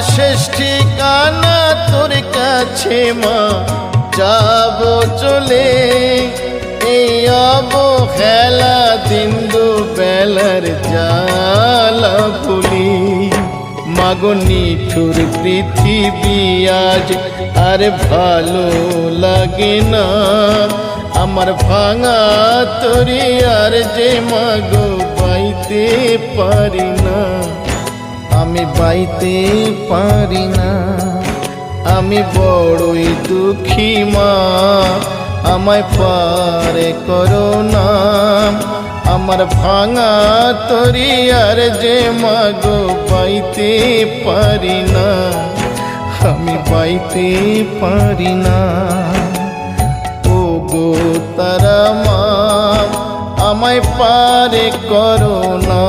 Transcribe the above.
শেষ ঠিকানা তোর কাছে, মা। যাব চলে এই অবহেলা দিন বেলার জালা ফুলি মাগো নিঠুর পৃথিবী আজ আর ভালো লাগে না। আমার ভাঙা তরি আর যে মাগো পাইতে পারি না। আমি বাইতে পারি না। আমি বড়ই দুঃখী মা, আমায় পারে করো না। আমার ভাঙা তরি আর যে মাগো পাইতে পারি না। আমি পাইতে পারি না। ও গো তারা মা, আমায় পারে করো না।